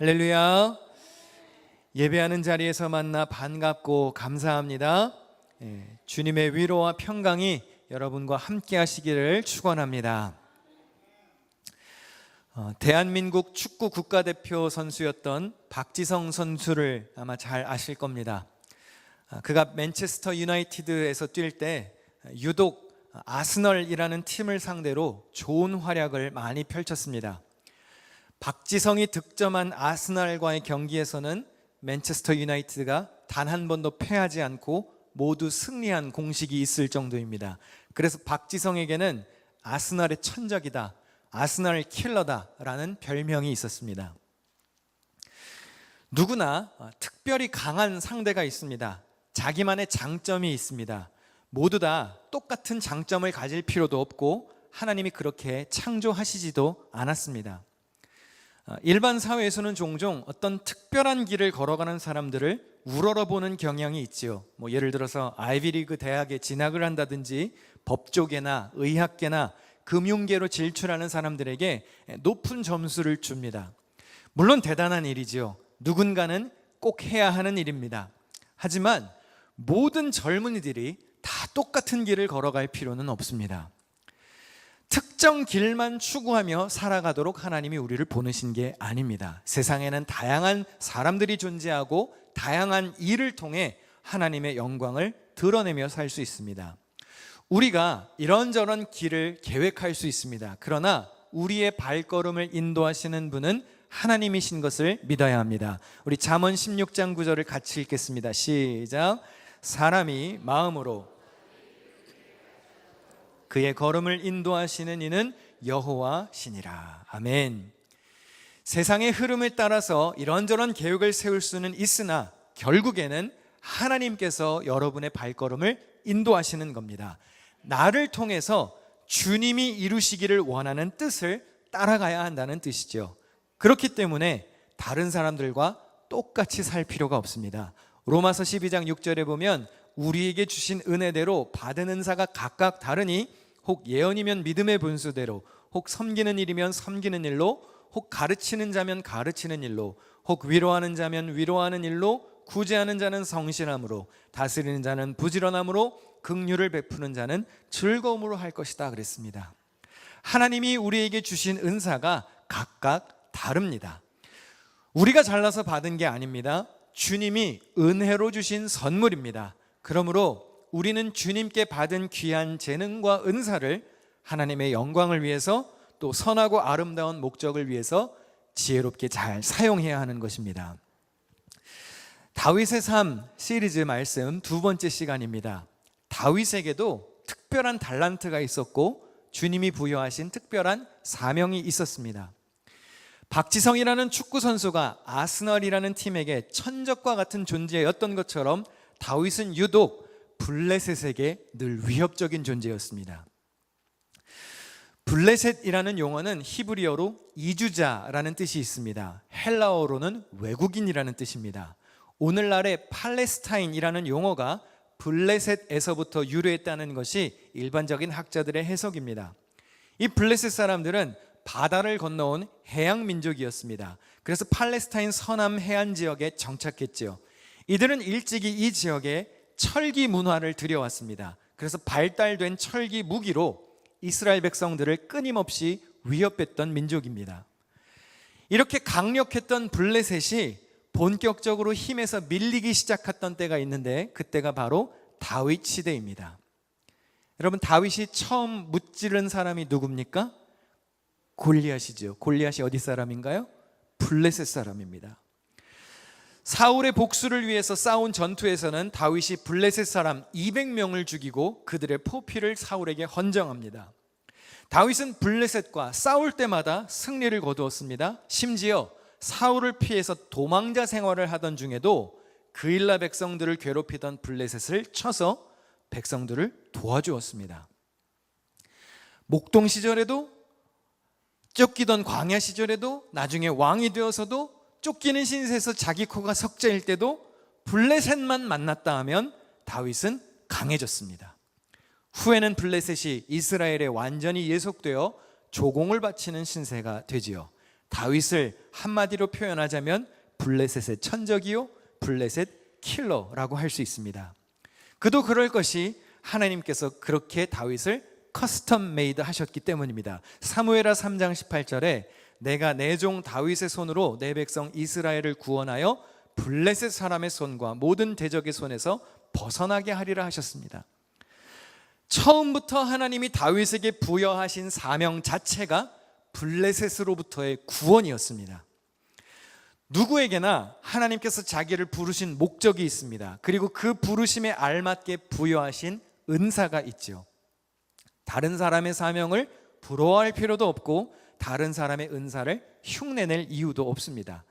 할렐루야. 예배하는 자리에서 만나 반갑고 감사합니다. 예, 주님의 위로와 평강이 여러분과 함께 하시기를 축원합니다. 어, 대한민국 축구 국가대표 선수였던 박지성 선수를 아마 잘 아실 겁니다. 아, 그가 맨체스터 유나이티드에서 뛸 때 유독 아스널이라는 팀을 상대로 좋은 활약을 많이 펼쳤습니다. 박지성이 득점한 아스날과의 경기에서는 맨체스터 유나이티드가 단 한 번도 패하지 않고 모두 승리한 공식이 있을 정도입니다. 그래서 박지성에게는 아스날의 천적이다, 아스날 킬러다라는 별명이 있었습니다. 누구나 특별히 강한 상대가 있습니다. 자기만의 장점이 있습니다. 모두 다 똑같은 장점을 가질 필요도 없고 하나님이 그렇게 창조하시지도 않았습니다. 어, 일반 사회에서는 종종 어떤 특별한 길을 걸어가는 사람들을 우러러보는 경향이 있지요. 뭐 예를 들어서 아이비리그 대학에 진학을 한다든지 법조계나 의학계나 금융계로 진출하는 사람들에게 높은 점수를 줍니다. 물론 대단한 일이지요. 누군가는 꼭 해야 하는 일입니다. 하지만 모든 젊은이들이 다 똑같은 길을 걸어갈 필요는 없습니다. 특정 길만 추구하며 살아가도록 하나님이 우리를 보내신 게 아닙니다. 세상에는 다양한 사람들이 존재하고 다양한 일을 통해 하나님의 영광을 드러내며 살 수 있습니다. 우리가 이런저런 길을 계획할 수 있습니다. 그러나 우리의 발걸음을 인도하시는 분은 하나님이신 것을 믿어야 합니다. 우리 잠언 16장 9절을 같이 읽겠습니다. 시작. 사람이 마음으로 그의 걸음을 인도하시는 이는 여호와시니라. 아멘. 세상의 흐름을 따라서 이런저런 계획을 세울 수는 있으나 결국에는 하나님께서 여러분의 발걸음을 인도하시는 겁니다. 나를 통해서 주님이 이루시기를 원하는 뜻을 따라가야 한다는 뜻이죠. 그렇기 때문에 다른 사람들과 똑같이 살 필요가 없습니다. 로마서 12장 6절에 보면 우리에게 주신 은혜대로 받은 은사가 각각 다르니 혹 예언이면 믿음의 분수대로 혹 섬기는 일이면 섬기는 일로 혹 가르치는 자면 가르치는 일로 혹 위로하는 자면 위로하는 일로 구제하는 자는 성실함으로 다스리는 자는 부지런함으로 긍휼을 베푸는 자는 즐거움으로 할 것이다 그랬습니다. 하나님이 우리에게 주신 은사가 각각 다릅니다. 우리가 잘나서 받은 게 아닙니다. 주님이 은혜로 주신 선물입니다. 그러므로 우리는 주님께 받은 귀한 재능과 은사를 하나님의 영광을 위해서 또 선하고 아름다운 목적을 위해서 지혜롭게 잘 사용해야 하는 것입니다. 다윗의 삶 시리즈 말씀 두 번째 시간입니다. 다윗에게도 특별한 달란트가 있었고 주님이 부여하신 특별한 사명이 있었습니다. 박지성이라는 축구 선수가 아스널이라는 팀에게 천적과 같은 존재였던 것처럼 다윗은 유독 블레셋에게 늘 위협적인 존재였습니다. 블레셋이라는 용어는 히브리어로 이주자라는 뜻이 있습니다. 헬라어로는 외국인이라는 뜻입니다. 오늘날의 팔레스타인이라는 용어가 블레셋에서부터 유래했다는 것이 일반적인 학자들의 해석입니다. 이 블레셋 사람들은 바다를 건너온 해양 민족이었습니다. 그래서 팔레스타인 서남 해안 지역에 정착했지요. 이들은 일찍이 이 지역에 철기 문화를 들여왔습니다. 그래서 발달된 철기 무기로 이스라엘 백성들을 끊임없이 위협했던 민족입니다. 이렇게 강력했던 블레셋이 본격적으로 힘에서 밀리기 시작했던 때가 있는데 그때가 바로 다윗 시대입니다. 여러분 다윗이 처음 무찌른 사람이 누굽니까? 골리앗이죠. 골리앗이 어디 사람인가요? 블레셋 사람입니다. 사울의 복수를 위해서 싸운 전투에서는 다윗이 블레셋 사람 200명을 죽이고 그들의 포피를 사울에게 헌정합니다. 다윗은 블레셋과 싸울 때마다 승리를 거두었습니다. 심지어 사울을 피해서 도망자 생활을 하던 중에도 그일라 백성들을 괴롭히던 블레셋을 쳐서 백성들을 도와주었습니다. 목동 시절에도 쫓기던 광야 시절에도 나중에 왕이 되어서도 쫓기는 신세에서 자기 코가 석자일 때도 블레셋만 만났다 하면 다윗은 강해졌습니다. 후에는 블레셋이 이스라엘에 완전히 예속되어 조공을 바치는 신세가 되지요. 다윗을 한마디로 표현하자면 블레셋의 천적이요 블레셋 킬러라고 할 수 있습니다. 그도 그럴 것이 하나님께서 그렇게 다윗을 커스텀 메이드 하셨기 때문입니다. 사무엘하 3장 18절에 내가 내 종 다윗의 손으로 내 백성 이스라엘을 구원하여 블레셋 사람의 손과 모든 대적의 손에서 벗어나게 하리라 하셨습니다. 처음부터 하나님이 다윗에게 부여하신 사명 자체가 블레셋으로부터의 구원이었습니다. 누구에게나 하나님께서 자기를 부르신 목적이 있습니다. 그리고 그 부르심에 알맞게 부여하신 은사가 있죠. 다른 사람의 사명을 부러워할 필요도 없고 다른 사람의 은사를 흉내낼 이유도 없습니다.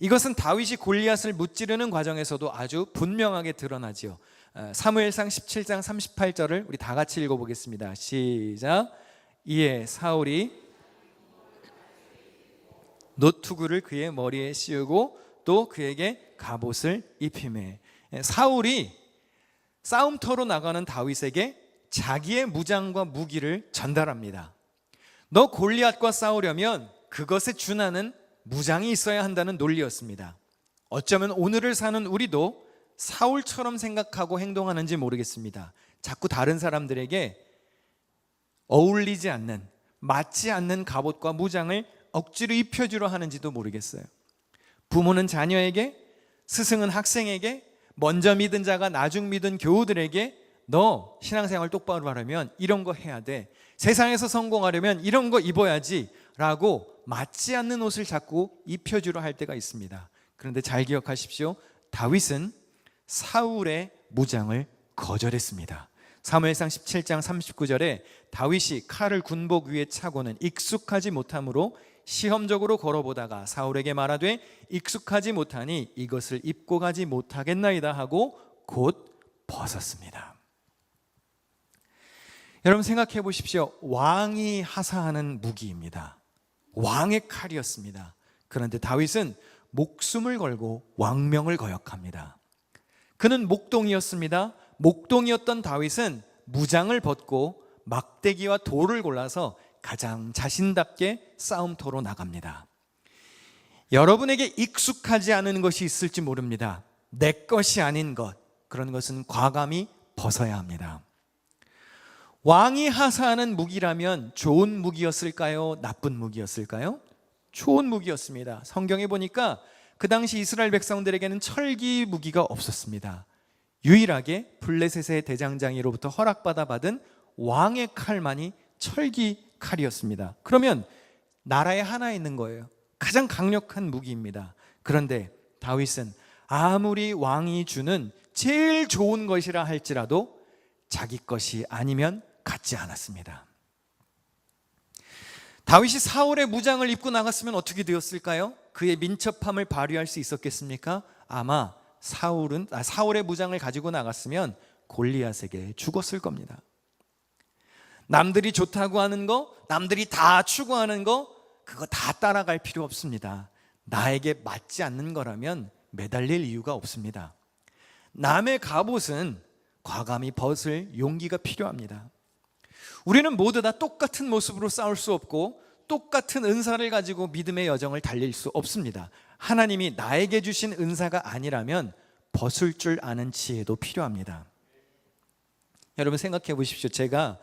이것은 다윗이 골리앗을 무찌르는 과정에서도 아주 분명하게 드러나지요. 어, 사무엘상 17장 38절을 우리 다 같이 읽어보겠습니다. 시작. 이에 사울이 노투구를 그의 머리에 씌우고 또 그에게 갑옷을 입히매 사울이 싸움터로 나가는 다윗에게 자기의 무장과 무기를 전달합니다. 너 골리앗과 싸우려면 그것에 준하는 무장이 있어야 한다는 논리였습니다. 어쩌면 오늘을 사는 우리도 사울처럼 생각하고 행동하는지 모르겠습니다. 자꾸 다른 사람들에게 어울리지 않는, 맞지 않는 갑옷과 무장을 억지로 입혀주려 하는지도 모르겠어요. 부모는 자녀에게, 스승은 학생에게, 먼저 믿은 자가 나중 믿은 교우들에게 너 신앙생활 똑바로 하려면 이런 거 해야 돼. 세상에서 성공하려면 이런 거 입어야지. 라고 맞지 않는 옷을 자꾸 입혀주려 할 때가 있습니다. 그런데 잘 기억하십시오. 다윗은 사울의 무장을 거절했습니다. 사무엘상 17장 39절에 다윗이 칼을 군복 위에 차고는 익숙하지 못하므로 시험적으로 걸어보다가 사울에게 말하되 익숙하지 못하니 이것을 입고 가지 못하겠나이다 하고 곧 벗었습니다. 여러분 생각해 보십시오. 왕이 하사하는 무기입니다. 왕의 칼이었습니다. 그런데 다윗은 목숨을 걸고 왕명을 거역합니다. 그는 목동이었습니다. 목동이었던 다윗은 무장을 벗고 막대기와 돌을 골라서 가장 자신답게 싸움터로 나갑니다. 여러분에게 익숙하지 않은 것이 있을지 모릅니다. 내 것이 아닌 것, 그런 것은 과감히 벗어야 합니다. 왕이 하사하는 무기라면 좋은 무기였을까요? 나쁜 무기였을까요? 좋은 무기였습니다. 성경에 보니까 그 당시 이스라엘 백성들에게는 철기 무기가 없었습니다. 유일하게 블레셋의 대장장이로부터 허락받아 받은 왕의 칼만이 철기 칼이었습니다. 그러면 나라에 하나 있는 거예요. 가장 강력한 무기입니다. 그런데 다윗은 아무리 왕이 주는 제일 좋은 것이라 할지라도 자기 것이 아니면 갖지 않았습니다. 다윗이 사울의 무장을 입고 나갔으면 어떻게 되었을까요? 그의 민첩함을 발휘할 수 있었겠습니까? 아마 사울은 아, 사울의 무장을 가지고 나갔으면 골리앗에게 죽었을 겁니다. 남들이 좋다고 하는 거, 남들이 다 추구하는 거, 그거 다 따라갈 필요 없습니다. 나에게 맞지 않는 거라면 매달릴 이유가 없습니다. 남의 갑옷은 과감히 벗을 용기가 필요합니다. 우리는 모두 다 똑같은 모습으로 싸울 수 없고 똑같은 은사를 가지고 믿음의 여정을 달릴 수 없습니다. 하나님이 나에게 주신 은사가 아니라면 벗을 줄 아는 지혜도 필요합니다. 여러분 생각해 보십시오. 제가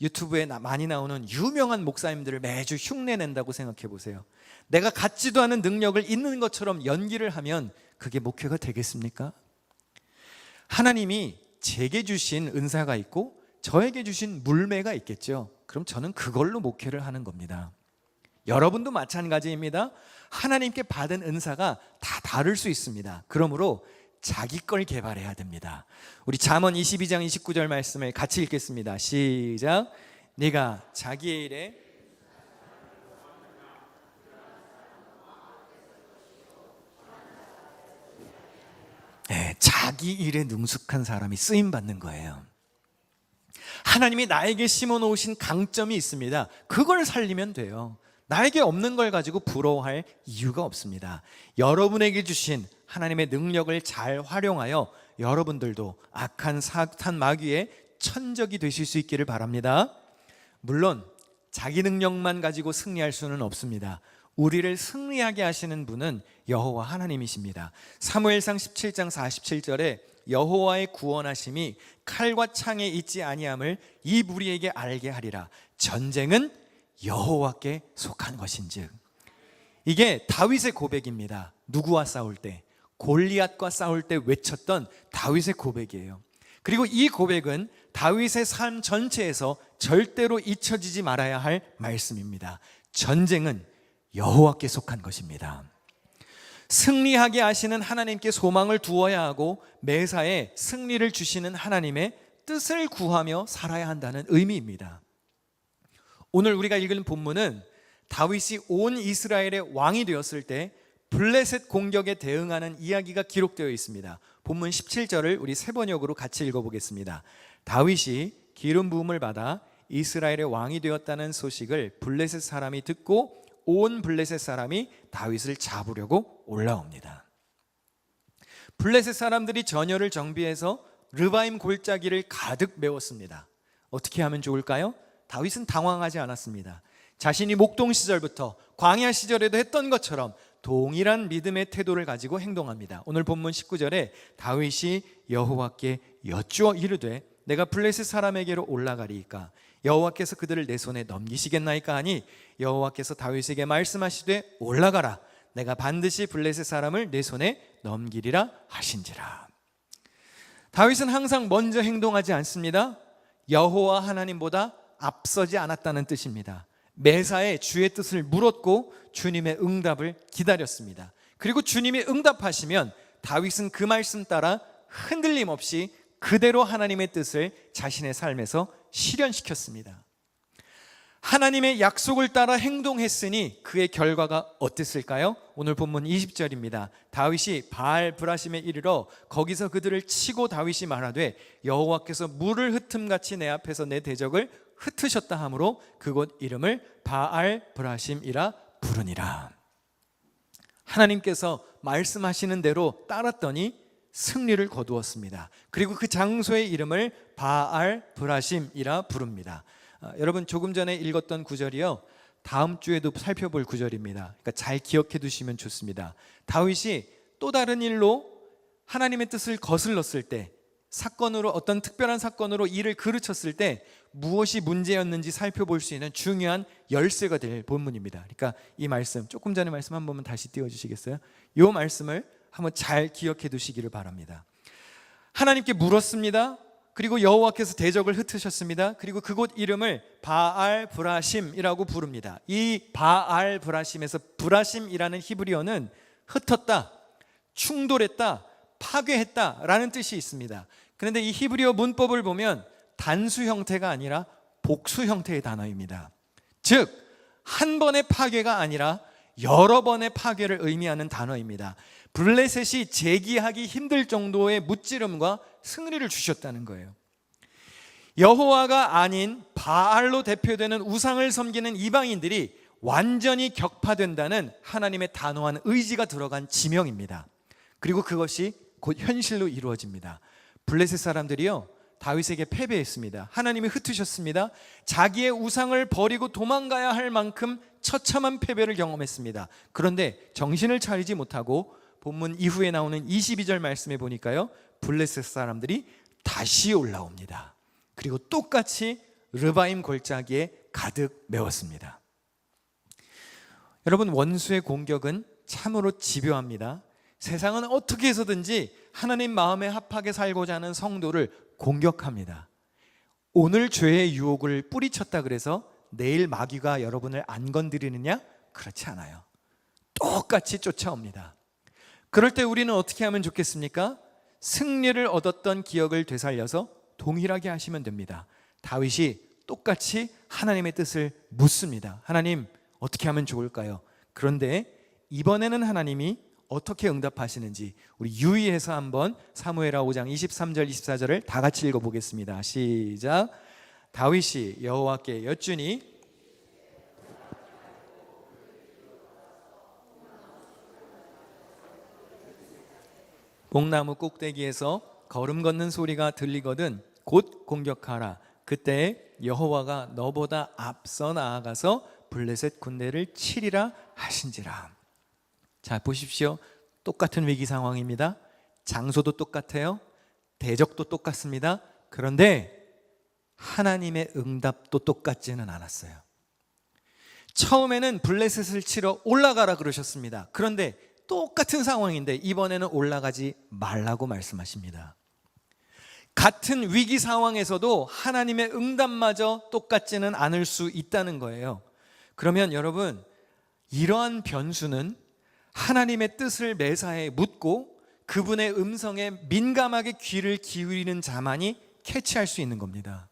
유튜브에 많이 나오는 유명한 목사님들을 매주 흉내 낸다고 생각해 보세요. 내가 갖지도 않은 능력을 있는 것처럼 연기를 하면 그게 목회가 되겠습니까? 하나님이 제게 주신 은사가 있고 저에게 주신 물매가 있겠죠. 그럼 저는 그걸로 목회를 하는 겁니다. 여러분도 마찬가지입니다. 하나님께 받은 은사가 다 다를 수 있습니다. 그러므로 자기 걸 개발해야 됩니다. 우리 잠언 22장 29절 말씀을 같이 읽겠습니다. 시작. 네가 자기의 일에 네, 자기 일에 능숙한 사람이 쓰임 받는 거예요. 하나님이 나에게 심어 놓으신 강점이 있습니다. 그걸 살리면 돼요. 나에게 없는 걸 가지고 부러워할 이유가 없습니다. 여러분에게 주신 하나님의 능력을 잘 활용하여 여러분들도 악한 사탄 마귀의 천적이 되실 수 있기를 바랍니다. 물론 자기 능력만 가지고 승리할 수는 없습니다. 우리를 승리하게 하시는 분은 여호와 하나님이십니다. 사무엘상 17장 47절에 여호와의 구원하심이 칼과 창에 있지 아니함을 이 무리에게 알게 하리라. 전쟁은 여호와께 속한 것인즉. 이게 다윗의 고백입니다. 누구와 싸울 때 골리앗과 싸울 때 외쳤던 다윗의 고백이에요. 그리고 이 고백은 다윗의 삶 전체에서 절대로 잊혀지지 말아야 할 말씀입니다. 전쟁은 여호와께 속한 것입니다. 승리하게 하시는 하나님께 소망을 두어야 하고 매사에 승리를 주시는 하나님의 뜻을 구하며 살아야 한다는 의미입니다. 오늘 우리가 읽은 본문은 다윗이 온 이스라엘의 왕이 되었을 때 블레셋 공격에 대응하는 이야기가 기록되어 있습니다. 본문 17절을 우리 세 번역으로 같이 읽어보겠습니다. 다윗이 기름 부음을 받아 이스라엘의 왕이 되었다는 소식을 블레셋 사람이 듣고 온 블레셋 사람이 다윗을 잡으려고 올라옵니다. 블레셋 사람들이 전열을 정비해서 르바임 골짜기를 가득 메웠습니다. 어떻게 하면 좋을까요? 다윗은 당황하지 않았습니다. 자신이 목동 시절부터 광야 시절에도 했던 것처럼 동일한 믿음의 태도를 가지고 행동합니다. 오늘 본문 19절에 다윗이 여호와께 여쭈어 이르되 내가 블레셋 사람에게로 올라가리이까 여호와께서 그들을 내 손에 넘기시겠나이까 하니 여호와께서 다윗에게 말씀하시되 올라가라. 내가 반드시 블레셋 사람을 내 손에 넘기리라 하신지라. 다윗은 항상 먼저 행동하지 않습니다. 여호와 하나님보다 앞서지 않았다는 뜻입니다. 매사에 주의 뜻을 물었고 주님의 응답을 기다렸습니다. 그리고 주님이 응답하시면 다윗은 그 말씀 따라 흔들림 없이 그대로 하나님의 뜻을 자신의 삶에서 실현시켰습니다. 하나님의 약속을 따라 행동했으니 그의 결과가 어땠을까요? 오늘 본문 20절입니다. 다윗이 바알 브라심에 이르러 거기서 그들을 치고 다윗이 말하되 여호와께서 물을 흩음 같이 내 앞에서 내 대적을 흩으셨다 하므로 그곳 이름을 바알 브라심이라 부르니라. 하나님께서 말씀하시는 대로 따랐더니 승리를 거두었습니다. 그리고 그 장소의 이름을 바알 브라심이라 부릅니다. 아, 여러분 조금 전에 읽었던 구절이요. 다음 주에도 살펴볼 구절입니다. 그러니까 잘 기억해 두시면 좋습니다. 다윗이 또 다른 일로 하나님의 뜻을 거슬렀을 때 사건으로 어떤 특별한 사건으로 일을 그르쳤을 때 무엇이 문제였는지 살펴볼 수 있는 중요한 열쇠가 될 본문입니다. 그러니까 이 말씀 조금 전에 말씀 한 번만 다시 띄워 주시겠어요? 이 말씀을 한번 잘 기억해 두시기를 바랍니다. 하나님께 물었습니다. 그리고 여호와께서 대적을 흩으셨습니다. 그리고 그곳 이름을 바알 브라심이라고 부릅니다. 이 바알 브라심에서 브라심이라는 히브리어는 흩었다, 충돌했다, 파괴했다라는 뜻이 있습니다. 그런데 이 히브리어 문법을 보면 단수 형태가 아니라 복수 형태의 단어입니다. 즉, 한 번의 파괴가 아니라 여러 번의 파괴를 의미하는 단어입니다. 블레셋이 제기하기 힘들 정도의 무찌름과 승리를 주셨다는 거예요. 여호와가 아닌 바알로 대표되는 우상을 섬기는 이방인들이 완전히 격파된다는 하나님의 단호한 의지가 들어간 지명입니다. 그리고 그것이 곧 현실로 이루어집니다. 블레셋 사람들이요. 다윗에게 패배했습니다. 하나님이 흩으셨습니다. 자기의 우상을 버리고 도망가야 할 만큼 처참한 패배를 경험했습니다. 그런데 정신을 차리지 못하고 본문 이후에 나오는 22절 말씀에 보니까요. 블레셋 사람들이 다시 올라옵니다. 그리고 똑같이 르바임 골짜기에 가득 메웠습니다. 여러분 원수의 공격은 참으로 집요합니다. 세상은 어떻게 해서든지 하나님 마음에 합하게 살고자 하는 성도를 공격합니다. 오늘 죄의 유혹을 뿌리쳤다 그래서 내일 마귀가 여러분을 안 건드리느냐? 그렇지 않아요. 똑같이 쫓아옵니다. 그럴 때 우리는 어떻게 하면 좋겠습니까? 승리를 얻었던 기억을 되살려서 동일하게 하시면 됩니다. 다윗이 똑같이 하나님의 뜻을 묻습니다. 하나님, 어떻게 하면 좋을까요? 그런데 이번에는 하나님이 어떻게 응답하시는지 우리 유의해서 한번 사무엘하 5장 23절 24절을 다 같이 읽어 보겠습니다. 시작. 다윗이 여호와께 여쭈니 뽕나무 꼭대기에서 걸음 걷는 소리가 들리거든 곧 공격하라. 그때 여호와가 너보다 앞서 나아가서 블레셋 군대를 치리라 하신지라. 자, 보십시오. 똑같은 위기 상황입니다. 장소도 똑같아요. 대적도 똑같습니다. 그런데 하나님의 응답도 똑같지는 않았어요. 처음에는 블레셋을 치러 올라가라 그러셨습니다. 그런데 똑같은 상황인데 이번에는 올라가지 말라고 말씀하십니다. 같은 위기 상황에서도 하나님의 응답마저 똑같지는 않을 수 있다는 거예요. 그러면 여러분, 이러한 변수는 하나님의 뜻을 매사에 묻고 그분의 음성에 민감하게 귀를 기울이는 자만이 캐치할 수 있는 겁니다.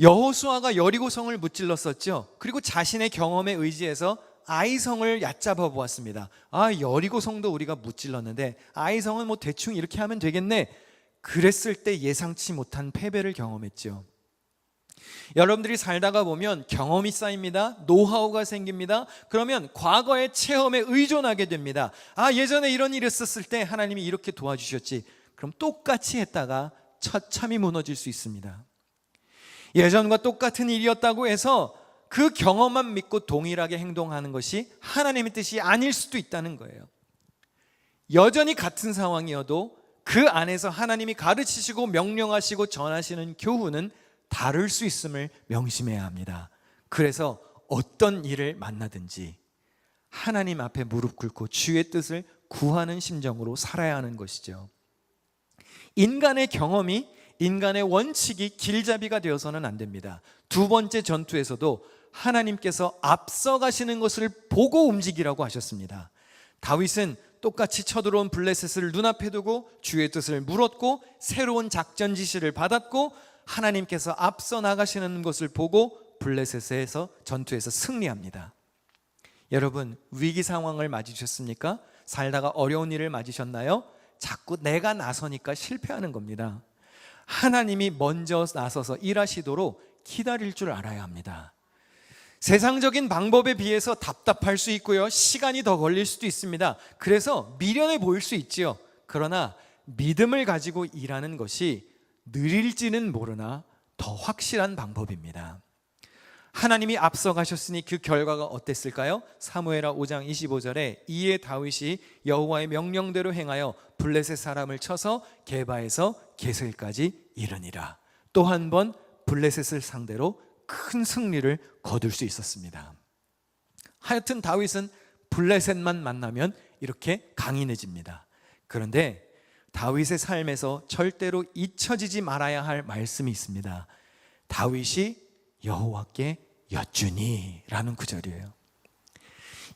여호수아가 여리고성을 무찔렀었죠. 그리고 자신의 경험에 의지해서 아이성을 얕잡아 보았습니다. 아, 여리고 성도 우리가 무찔렀는데 아이성은 뭐 대충 이렇게 하면 되겠네. 그랬을 때 예상치 못한 패배를 경험했죠. 여러분들이 살다가 보면 경험이 쌓입니다. 노하우가 생깁니다. 그러면 과거의 체험에 의존하게 됩니다. 아, 예전에 이런 일이 있었을 때 하나님이 이렇게 도와주셨지. 그럼 똑같이 했다가 처참히 무너질 수 있습니다. 예전과 똑같은 일이었다고 해서 그 경험만 믿고 동일하게 행동하는 것이 하나님의 뜻이 아닐 수도 있다는 거예요. 여전히 같은 상황이어도 그 안에서 하나님이 가르치시고 명령하시고 전하시는 교훈은 다를 수 있음을 명심해야 합니다. 그래서 어떤 일을 만나든지 하나님 앞에 무릎 꿇고 주의 뜻을 구하는 심정으로 살아야 하는 것이죠. 인간의 경험이 인간의 원칙이 길잡이가 되어서는 안 됩니다. 두 번째 전투에서도 하나님께서 앞서가시는 것을 보고 움직이라고 하셨습니다. 다윗은 똑같이 쳐들어온 블레셋을 눈앞에 두고 주의 뜻을 물었고 새로운 작전 지시를 받았고 하나님께서 앞서 나가시는 것을 보고 블레셋에서 전투에서 승리합니다. 여러분 위기 상황을 맞으셨습니까? 살다가 어려운 일을 맞으셨나요? 자꾸 내가 나서니까 실패하는 겁니다. 하나님이 먼저 나서서 일하시도록 기다릴 줄 알아야 합니다. 세상적인 방법에 비해서 답답할 수 있고요. 시간이 더 걸릴 수도 있습니다. 그래서 미련해 보일 수 있지요. 그러나 믿음을 가지고 일하는 것이 느릴지는 모르나 더 확실한 방법입니다. 하나님이 앞서가셨으니 그 결과가 어땠을까요? 사무엘하 5장 25절에 이에 다윗이 여호와의 명령대로 행하여 블레셋 사람을 쳐서 게바에서 게셀까지 이르니라. 또 한 번 블레셋을 상대로 큰 승리를 거둘 수 있었습니다. 하여튼 다윗은 블레셋만 만나면 이렇게 강인해집니다. 그런데 다윗의 삶에서 절대로 잊혀지지 말아야 할 말씀이 있습니다. 다윗이 여호와께 여쭈니라는 구절이에요.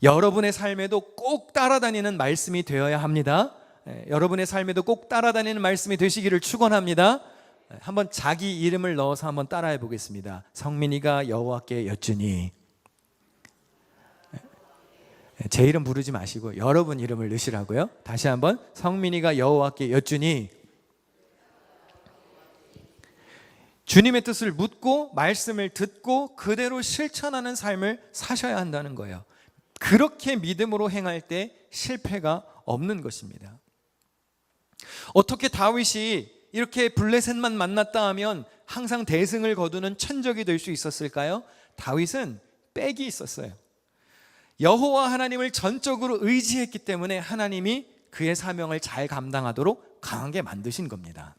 여러분의 삶에도 꼭 따라다니는 말씀이 되어야 합니다. 예, 여러분의 삶에도 꼭 따라다니는 말씀이 되시기를 축원합니다. 예, 한번 자기 이름을 넣어서 한번 따라해 보겠습니다. 성민이가 여호와께 여쭈니 예, 제 이름 부르지 마시고 여러분 이름을 넣으시라고요. 다시 한번 성민이가 여호와께 여쭈니 주님의 뜻을 묻고 말씀을 듣고 그대로 실천하는 삶을 사셔야 한다는 거예요. 그렇게 믿음으로 행할 때 실패가 없는 것입니다. 어떻게 다윗이 이렇게 블레셋만 만났다 하면 항상 대승을 거두는 천적이 될 수 있었을까요? 다윗은 빽이 있었어요. 여호와 하나님을 전적으로 의지했기 때문에 하나님이 그의 사명을 잘 감당하도록 강하게 만드신 겁니다.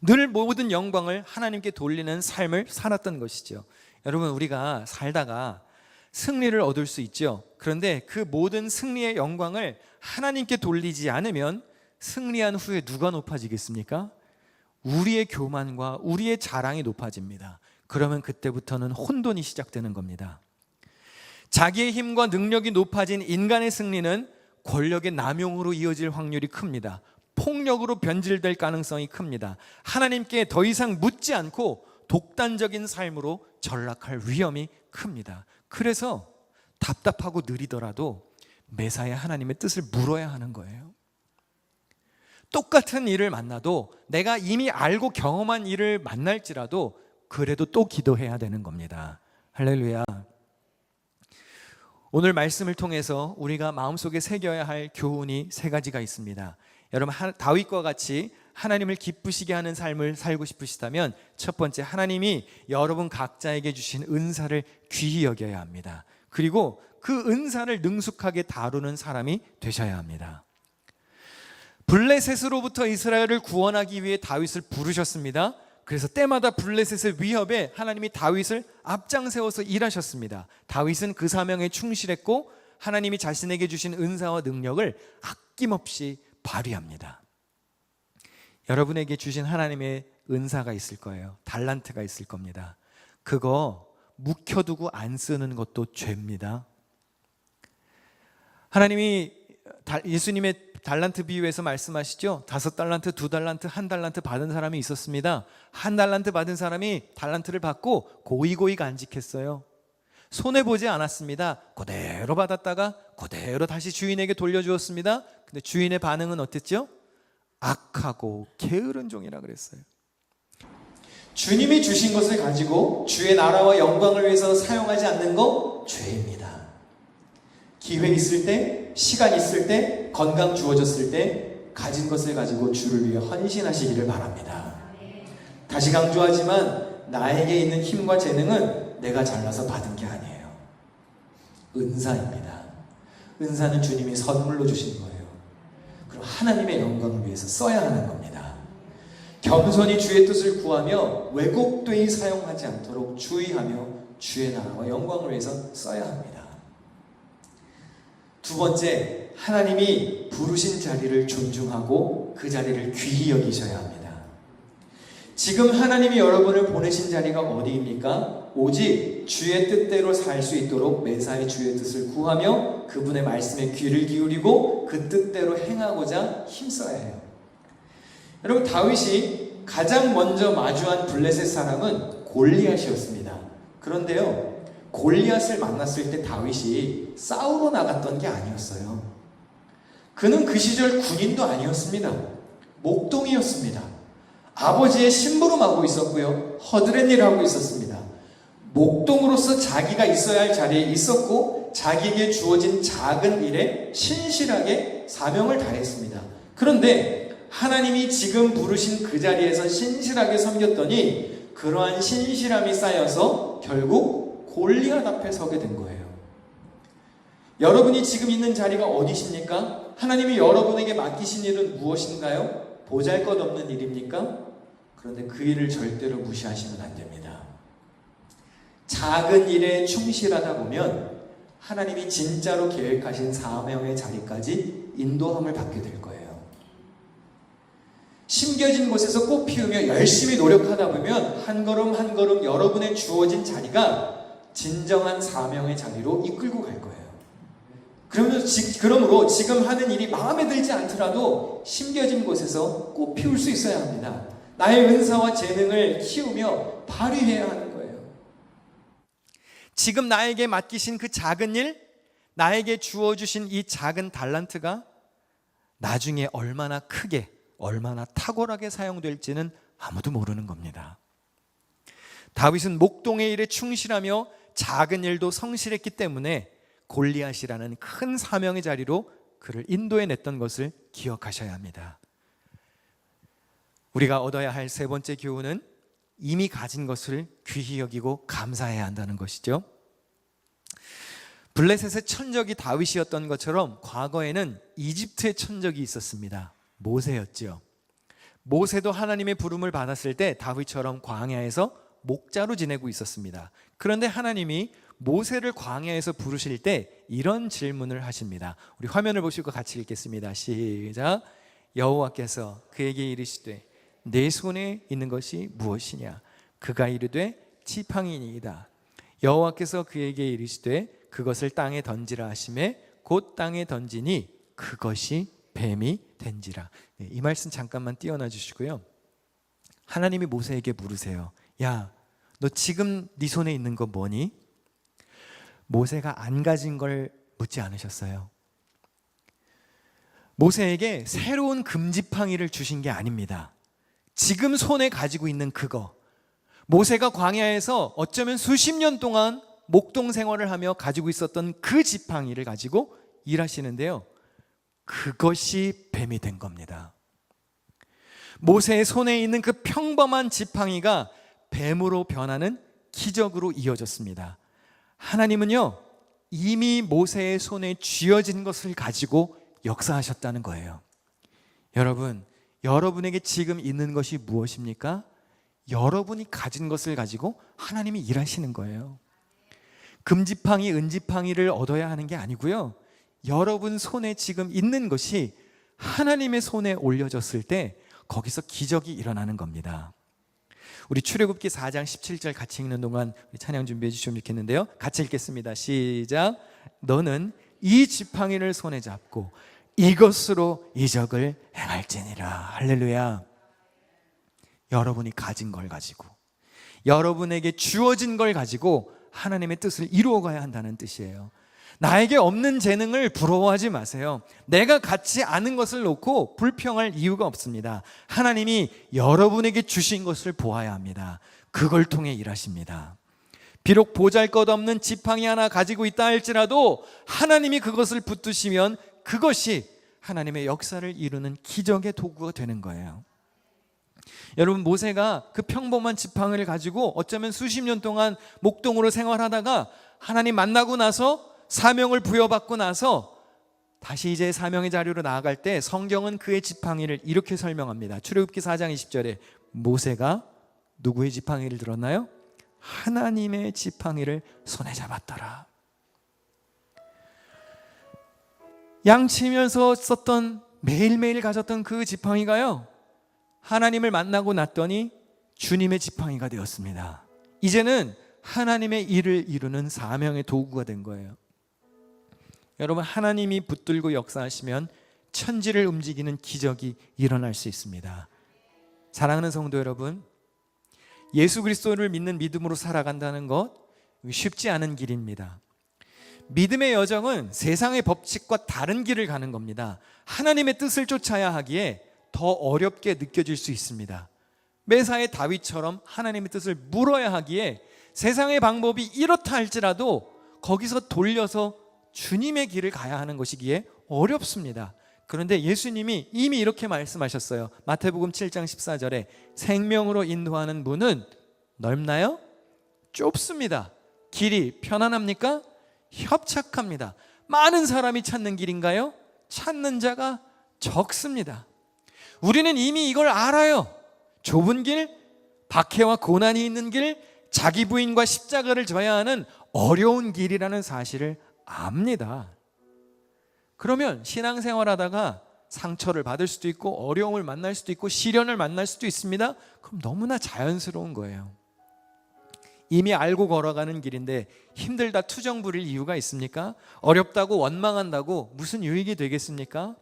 늘 모든 영광을 하나님께 돌리는 삶을 살았던 것이죠. 여러분 우리가 살다가 승리를 얻을 수 있죠. 그런데 그 모든 승리의 영광을 하나님께 돌리지 않으면 승리한 후에 누가 높아지겠습니까? 우리의 교만과 우리의 자랑이 높아집니다. 그러면 그때부터는 혼돈이 시작되는 겁니다. 자기의 힘과 능력이 높아진 인간의 승리는 권력의 남용으로 이어질 확률이 큽니다. 폭력으로 변질될 가능성이 큽니다. 하나님께 더 이상 묻지 않고 독단적인 삶으로 전락할 위험이 큽니다. 그래서 답답하고 느리더라도 매사에 하나님의 뜻을 물어야 하는 거예요. 똑같은 일을 만나도 내가 이미 알고 경험한 일을 만날지라도 그래도 또 기도해야 되는 겁니다. 할렐루야. 오늘 말씀을 통해서 우리가 마음속에 새겨야 할 교훈이 세 가지가 있습니다. 여러분 다윗과 같이 하나님을 기쁘시게 하는 삶을 살고 싶으시다면 첫 번째 하나님이 여러분 각자에게 주신 은사를 귀히 여겨야 합니다. 그리고 그 은사를 능숙하게 다루는 사람이 되셔야 합니다. 블레셋으로부터 이스라엘을 구원하기 위해 다윗을 부르셨습니다. 그래서 때마다 블레셋의 위협에 하나님이 다윗을 앞장 세워서 일하셨습니다. 다윗은 그 사명에 충실했고 하나님이 자신에게 주신 은사와 능력을 아낌없이 발휘합니다. 여러분에게 주신 하나님의 은사가 있을 거예요. 달란트가 있을 겁니다. 그거 묵혀두고 안 쓰는 것도 죄입니다. 하나님이 다- 예수님의 달란트 비유에서 말씀하시죠. 다섯 달란트, 두 달란트, 한 달란트 받은 사람이 있었습니다. 한 달란트 받은 사람이 달란트를 받고 고이고이 간직했어요. 손해 보지 않았습니다. 그대로 받았다가 그대로 다시 주인에게 돌려주었습니다. 근데 주인의 반응은 어땠죠? 악하고 게으른 종이라 그랬어요. 주님이 주신 것을 가지고 주의 나라와 영광을 위해서 사용하지 않는 거 죄입니다. 기회 있을 때, 시간 있을 때, 건강 주어졌을 때 가진 것을 가지고 주를 위해 헌신하시기를 바랍니다. 다시 강조하지만 나에게 있는 힘과 재능은 내가 잘나서 받은 게 아니에요. 은사입니다. 은사는 주님이 선물로 주신 거예요. 그럼 하나님의 영광을 위해서 써야 하는 겁니다. 겸손히 주의 뜻을 구하며 왜곡되이 사용하지 않도록 주의하며 주의 나라와 영광을 위해서 써야 합니다. 두 번째, 하나님이 부르신 자리를 존중하고 그 자리를 귀히 여기셔야 합니다. 지금 하나님이 여러분을 보내신 자리가 어디입니까? 오직 주의 뜻대로 살 수 있도록 매사에 주의 뜻을 구하며 그분의 말씀에 귀를 기울이고 그 뜻대로 행하고자 힘써야 해요. 여러분 다윗이 가장 먼저 마주한 블레셋 사람은 골리앗이었습니다. 그런데요. 골리앗을 만났을 때 다윗이 싸우러 나갔던 게 아니었어요. 그는 그 시절 군인도 아니었습니다. 목동이었습니다. 아버지의 심부름하고 있었고요. 허드렛 일을 하고 있었습니다. 목동으로서 자기가 있어야 할 자리에 있었고 자기에게 주어진 작은 일에 신실하게 사명을 다했습니다. 그런데 하나님이 지금 부르신 그 자리에서 신실하게 섬겼더니 그러한 신실함이 쌓여서 결국 골리앗 앞에 서게 된 거예요. 여러분이 지금 있는 자리가 어디십니까? 하나님이 여러분에게 맡기신 일은 무엇인가요? 보잘 것 없는 일입니까? 그런데 그 일을 절대로 무시하시면 안 됩니다. 작은 일에 충실하다 보면 하나님이 진짜로 계획하신 사명의 자리까지 인도함을 받게 될 거예요. 심겨진 곳에서 꽃 피우며 열심히 노력하다 보면 한 걸음 한 걸음 여러분의 주어진 자리가 진정한 사명의 자리로 이끌고 갈 거예요. 그러면 지, 그러므로 지금 하는 일이 마음에 들지 않더라도 심겨진 곳에서 꽃 피울 수 있어야 합니다. 나의 은사와 재능을 키우며 발휘해야 하는 거예요. 지금 나에게 맡기신 그 작은 일, 나에게 주어주신 이 작은 달란트가 나중에 얼마나 크게, 얼마나 탁월하게 사용될지는 아무도 모르는 겁니다. 다윗은 목동의 일에 충실하며 작은 일도 성실했기 때문에 골리앗이라는 큰 사명의 자리로 그를 인도해 냈던 것을 기억하셔야 합니다. 우리가 얻어야 할 세 번째 교훈은 이미 가진 것을 귀히 여기고 감사해야 한다는 것이죠. 블레셋의 천적이 다윗이었던 것처럼 과거에는 이집트의 천적이 있었습니다. 모세였죠. 모세도 하나님의 부름을 받았을 때 다윗처럼 광야에서 목자로 지내고 있었습니다. 그런데 하나님이 모세를 광야에서 부르실 때 이런 질문을 하십니다. 우리 화면을 보시고 같이 읽겠습니다. 시작. 여호와께서 그에게 이르시되 내 손에 있는 것이 무엇이냐? 그가 이르되 지팡이니이다. 여호와께서 그에게 이르시되 그것을 땅에 던지라 하심에 곧 땅에 던지니 그것이 뱀이 된지라. 네, 이 말씀 잠깐만 띄어놔 주시고요. 하나님이 모세에게 물으세요. 야, 너 지금 네 손에 있는 거 뭐니? 모세가 안 가진 걸 묻지 않으셨어요. 모세에게 새로운 금지팡이를 주신 게 아닙니다. 지금 손에 가지고 있는 그거. 모세가 광야에서 어쩌면 수십 년 동안 목동 생활을 하며 가지고 있었던 그 지팡이를 가지고 일하시는데요. 그것이 뱀이 된 겁니다. 모세의 손에 있는 그 평범한 지팡이가 뱀으로 변하는 기적으로 이어졌습니다. 하나님은요, 이미 모세의 손에 쥐어진 것을 가지고 역사하셨다는 거예요. 여러분, 여러분에게 지금 있는 것이 무엇입니까? 여러분이 가진 것을 가지고 하나님이 일하시는 거예요. 금지팡이, 은지팡이를 얻어야 하는 게 아니고요. 여러분 손에 지금 있는 것이 하나님의 손에 올려졌을 때 거기서 기적이 일어나는 겁니다. 우리 출애굽기 4장 17절 같이 읽는 동안 찬양 준비해 주시면 좋겠는데요. 같이 읽겠습니다. 시작. 너는 이 지팡이를 손에 잡고 이것으로 이적을 행할지니라. 할렐루야. 여러분이 가진 걸 가지고 여러분에게 주어진 걸 가지고 하나님의 뜻을 이루어 가야 한다는 뜻이에요. 나에게 없는 재능을 부러워하지 마세요. 내가 갖지 않은 것을 놓고 불평할 이유가 없습니다. 하나님이 여러분에게 주신 것을 보아야 합니다. 그걸 통해 일하십니다. 비록 보잘 것 없는 지팡이 하나 가지고 있다 할지라도 하나님이 그것을 붙드시면 그것이 하나님의 역사를 이루는 기적의 도구가 되는 거예요. 여러분 모세가 그 평범한 지팡이를 가지고 어쩌면 수십 년 동안 목동으로 생활하다가 하나님 만나고 나서 사명을 부여받고 나서 다시 이제 사명의 자리로 나아갈 때 성경은 그의 지팡이를 이렇게 설명합니다. 출애굽기 4장 20절에 모세가 누구의 지팡이를 들었나요? 하나님의 지팡이를 손에 잡았더라. 양치면서 썼던 매일매일 가졌던 그 지팡이가요. 하나님을 만나고 났더니 주님의 지팡이가 되었습니다. 이제는 하나님의 일을 이루는 사명의 도구가 된 거예요. 여러분 하나님이 붙들고 역사하시면 천지를 움직이는 기적이 일어날 수 있습니다. 사랑하는 성도 여러분, 예수 그리스도를 믿는 믿음으로 살아간다는 것 쉽지 않은 길입니다. 믿음의 여정은 세상의 법칙과 다른 길을 가는 겁니다. 하나님의 뜻을 쫓아야 하기에 더 어렵게 느껴질 수 있습니다. 매사의 다윗처럼 하나님의 뜻을 물어야 하기에 세상의 방법이 이렇다 할지라도 거기서 돌려서 주님의 길을 가야 하는 것이기에 어렵습니다. 그런데 예수님이 이미 이렇게 말씀하셨어요. 마태복음 7장 14절에 생명으로 인도하는 문은 넓나요? 좁습니다. 길이 편안합니까? 협착합니다. 많은 사람이 찾는 길인가요? 찾는 자가 적습니다. 우리는 이미 이걸 알아요. 좁은 길, 박해와 고난이 있는 길, 자기 부인과 십자가를 져야 하는 어려운 길이라는 사실을 압니다. 그러면 신앙생활 하다가 상처를 받을 수도 있고 어려움을 만날 수도 있고 시련을 만날 수도 있습니다. 그럼 너무나 자연스러운 거예요. 이미 알고 걸어가는 길인데 힘들다 투정 부릴 이유가 있습니까? 어렵다고 원망한다고 무슨 유익이 되겠습니까?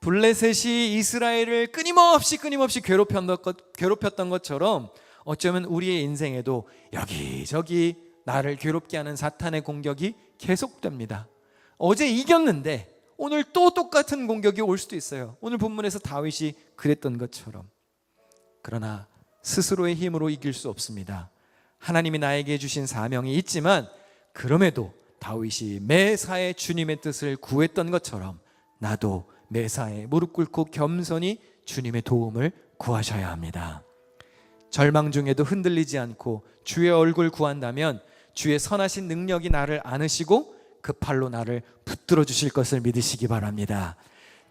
블레셋이 이스라엘을 끊임없이 끊임없이 괴롭혔던, 것, 처럼 어쩌면 우리의 인생에도 여기저기 나를 괴롭게 하는 사탄의 공격이 계속됩니다. 어제 이겼는데 오늘 또 똑같은 공격이 올 수도 있어요. 오늘 본문에서 다윗이 그랬던 것처럼. 그러나 스스로의 힘으로 이길 수 없습니다. 하나님이 나에게 주신 사명이 있지만 그럼에도 다윗이 매사에 주님의 뜻을 구했던 것처럼 나도 매사에 무릎 꿇고 겸손히 주님의 도움을 구하셔야 합니다. 절망 중에도 흔들리지 않고 주의 얼굴 구한다면 주의 선하신 능력이 나를 안으시고 그 팔로 나를 붙들어 주실 것을 믿으시기 바랍니다.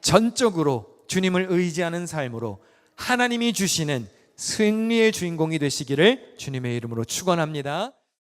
전적으로 주님을 의지하는 삶으로 하나님이 주시는 승리의 주인공이 되시기를 주님의 이름으로 축원합니다.